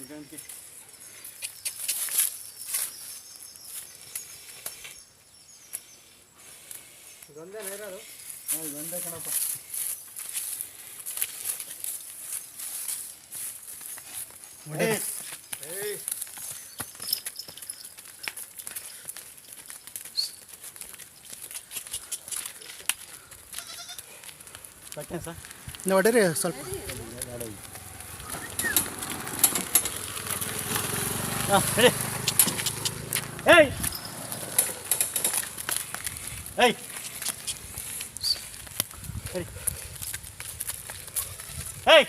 ಇದೊಂದು ಇದೊಂದೇ ಇರೋದು ಹಾಂ ಇದೊಂದೇ ಕಣಪ್ಪ ಏಯ್ ಕಟ್ಟೆ ಸರ್ ನೀವು ಹೊಡೀರಿ ಸ್ವಲ್ಪ ಹಾಂ ಹೇಳಿ ಏಯ್ ಏಯ್ ಹೇಳಿ ಏಯ್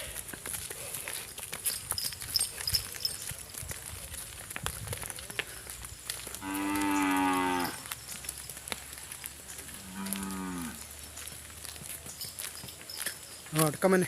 ಹಾಂ ಹೊಡ್ಕೊಂಬನ್ನಿ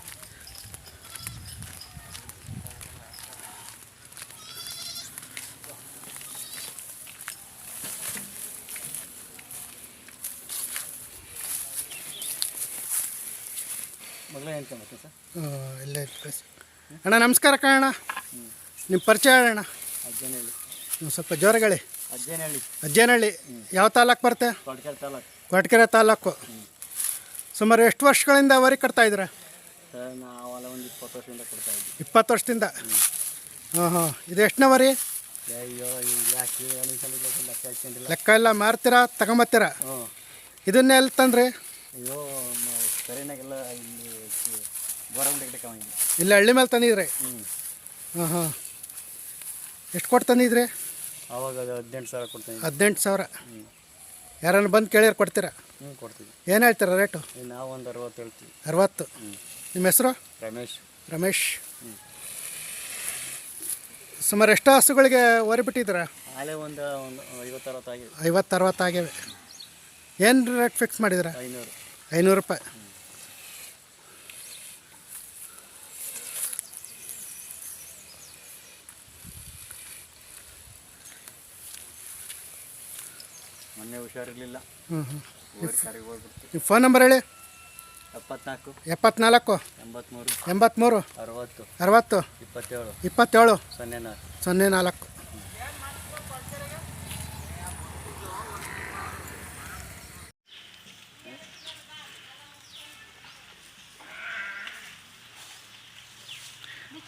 ಇಲ್ಲೇ ಕಳಿಸಿ ಅಣ್ಣ ನಮಸ್ಕಾರ ಕಣ ನಿಮ್ಮ ಪರಿಚಯ ಅಣ್ಣ. ಅಜ್ಜನಹಳ್ಳಿ ನೀವು ಸ್ವಲ್ಪ ಜೋರಗಳಿ. ಅಜ್ಜನಹಳ್ಳಿ ಅಜ್ಜೇನಹಳ್ಳಿ ಯಾವ ತಾಲೂಕು ಬರುತ್ತೆ? ಕೊಟ್ಕೆರೆ ತಾಲೂಕು. ಸುಮಾರು ಎಷ್ಟು ವರ್ಷಗಳಿಂದ ವರಿ ಕಟ್ತಾ ಇದ್ದೀರಾ? ಇಪ್ಪತ್ತು ವರ್ಷದಿಂದ ಕೊಡ್ತಾ ಇದ್ವಿ ಇಪ್ಪತ್ತು ವರ್ಷದಿಂದ? ಹಾಂ ಹಾಂ ಇದು ಎಷ್ಟನೇ ವರಿ ಲೆಕ್ಕ ಎಲ್ಲ ಮಾರ್ತೀರಾ ತಗೊಂಬತ್ತೀರಾ? ಹ್ಞೂ ಇದನ್ನೇ ಎಲ್ಲಿ ತಂದ್ರಿ? ಅಯ್ಯೋ ಸರಿನಾಗೆಲ್ಲ ಇಲ್ಲಿ ಗೋರಗುಂಟೆ ಗಿಡಕ್ಕೆ ಅವ ಇಲ್ಲಿ ಇಲ್ಲಿ ಹಳ್ಳಿ ಮೇಲೆ ತಂದಿದ್ರೆ? ಹ್ಞೂ ಹಾಂ ಹಾಂ. ಎಷ್ಟು ಕೊಟ್ಟು ತಂದಿದ್ರಿ? ಅವಾಗ ಅದು ಹದಿನೆಂಟು ಸಾವಿರ ಕೊಡ್ತೀನಿ. ಹದಿನೆಂಟು ಸಾವಿರ? ಹ್ಞೂ ಯಾರನ್ನು ಬಂದು ಕೇಳಿದ್ರೆ ಕೊಡ್ತೀರಾ? ಹ್ಞೂ ಕೊಡ್ತೀವಿ. ಏನು ಹೇಳ್ತೀರಾ ರೇಟು? ನಾವು ಒಂದು ಅರವತ್ತು ಹೇಳ್ತೀವಿ. ಅರವತ್ತು? ಹ್ಞೂ ನಿಮ್ಮ ಹೆಸರು? ರಮೇಶ್. ರಮೇಶ್. ಹ್ಞೂ ಸುಮಾರು ಎಷ್ಟು ಹಸುಗಳಿಗೆ ಹೊರಬಿಟ್ಟಿದ್ರ ಆಲೆ ಒಂದು ಒಂದು ಐವತ್ತು ಅರವತ್ತು ಆಗಿದೆ ಐವತ್ತು ಅರವತ್ತು ಆಗಿವೆ. ಏನು ರೇಟ್ ಫಿಕ್ಸ್ ಮಾಡಿದ್ರೆ ಐನೂರು. ಐನೂರು ರೂಪಾಯಿ. ಮೊನ್ನೆ ಹುಷಾರಿರ್ಲಿಲ್ಲ. ಹ್ಞೂ ಹ್ಞೂ ಹೋಗ್ಬಿಡ್ತು ನಿಮ್ಮ ಫೋನ್ ನಂಬರ್ ಹೇಳಿ. ಎಪ್ಪತ್ನಾಲ್ಕು. ಎಪ್ಪತ್ನಾಲ್ಕು. ಎಂಬತ್ಮೂರು. ಎಂಬತ್ತ್ಮೂರು ಅರವತ್ತು. ಅರವತ್ತು. ಇಪ್ಪತ್ತೇಳು. ಇಪ್ಪತ್ತೇಳು. ಸೊನ್ನೆ ನಾಲ್ಕು. ಸೊನ್ನೆ ನಾಲ್ಕು.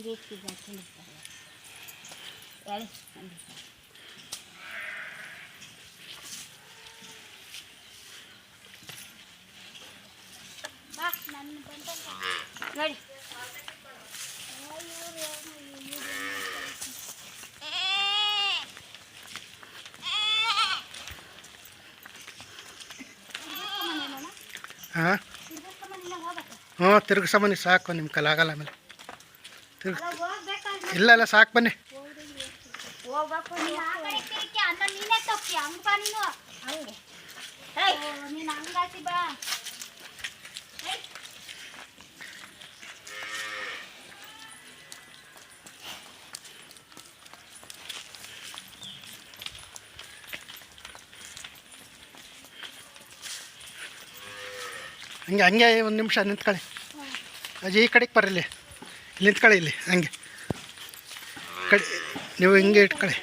ಗೇಟ್ಗೆ ಹಾಕೊಂಡಿರ್ತಾರೆ ಹೇಳಿ ಬಾ ನನ್ನ ಬಂತಂತ ನೋಡಿ ಹಾಂ ಹ್ಞೂ ತಿರ್ಗಿಸ ಬನ್ನಿ ಸಾಕು ನಿಮ್ಮ ಕೈಲಾಗಲ್ಲ ಆಮೇಲೆ ತಿರ್ಗಿ ಇಲ್ಲ ಇಲ್ಲ ಸಾಕು ಬನ್ನಿ. ಹಂಗ್ ಹಂಗೆ ಒಂದು ನಿಮಿಷ ನಿಂತ್ಕೊಳ್ಳಿ. ಅಜ್ಜಿ ಈ ಕಡೆಗೆ ಇಲ್ಲಿ ನಿಂತ್ಕೊಳ್ಳಿ ಇಲ್ಲಿ ಹಂಗೆ. ಕಡೆ ನೀವು ಹಿಂಗೆ ಇಟ್ಕೊಳ್ಳಿ.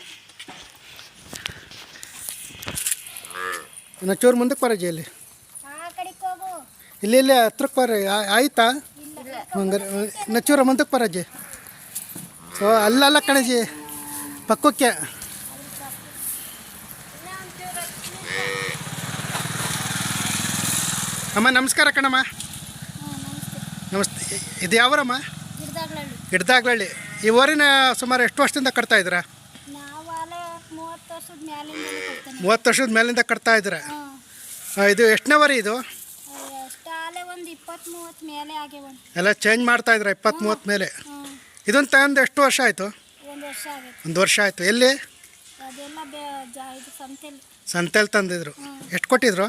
ಇನ್ನು ಚೂರು ಮುಂದಕ್ಕೆ ಬರೋಜಿ ಇಲ್ಲಿ. ಇಲ್ಲಿ ಇಲ್ಲಿ ಹತ್ರಕ್ಕೆ ಬರ್ರಿ ಆಯ್ತಾ? ಹಂಗಾರೆ ಇನ್ನು ಚೂರು ಮುಂದಕ್ಕೆ ಬರಜ್ಜಿ ಓ ಅಲ್ಲಲ್ಲ ಕಣಜಿ. ಪಕ್ಕಕ್ಕೆ. ಅಮ್ಮ ನಮಸ್ಕಾರ ಕಣಮ್ಮ. ನಮಸ್ತೆ. ಇದು ಯಾವರಮ್ಮ? ಹಿಡ್ದಾಗ್ಲಳ್ಳಿ ಈ ಊರಿನ ಸುಮಾರು ಎಷ್ಟು ವರ್ಷದಿಂದ ಕಟ್ತಾ ಇದ್ದೀರಾ? ಅಲ್ಲೇ ಮೂವತ್ತು ವರ್ಷದ ಮೇಲಿಂದ ಕಟ್ತಾ ಇದ್ದೀರಾ? ಇದು ಎಷ್ಟನೇ ವರಿ ಇದು? ಎಲ್ಲ ಚೇಂಜ್ ಮಾಡ್ತಾ ಇದ್ರ ಇಪ್ಪತ್ತು ಮೂವತ್ತು ಮೇಲೆ? ಇದೊಂದು ತಗೊಂಡು ಎಷ್ಟು ವರ್ಷ ಆಯಿತು? ಒಂದು ವರ್ಷ ಆಯ್ತು ಒಂದು ವರ್ಷ ಆಯಿತು. ಎಲ್ಲಿ? ಸಂತೆಲ್. ತಂದಿದ್ರು. ಎಷ್ಟು ಕೊಟ್ಟಿದ್ರು?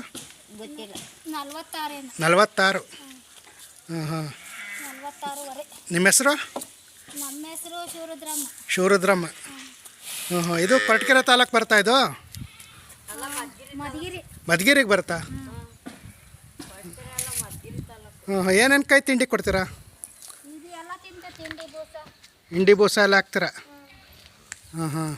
ನಲವತ್ತಾರು. ಹಾಂ. ಹಾಂ ನಲ್ವತ್ತಾರುವರೆ. ನಿಮ್ಮ ಹೆಸರು? ನಮ್ಮ ಹೆಸರು ಶಿವರುದ್ರಮ್ಮ ಶಿವರುದ್ರಮ್ಮ ಹ್ಞೂ ಹ್ಞೂ ಇದು ಪಟ್ಕೆರೆ ತಾಲೂಕು ಬರ್ತಾ ಇದು? ಮಧುಗಿರಿ. ಮಧುಗಿರಿಗೆ ಬರ್ತಾ? ಹ್ಞೂ ಹ್ಞೂ ಏನೇನು ಕೈ ತಿಂಡಿ ಕೊಡ್ತೀರಾ? ತಿಂಡಿ ಇಂಡಿ ಬೂಸ ಎಲ್ಲ ಹಾಕ್ತೀರಾ? ಹಾಂ ಹಾಂ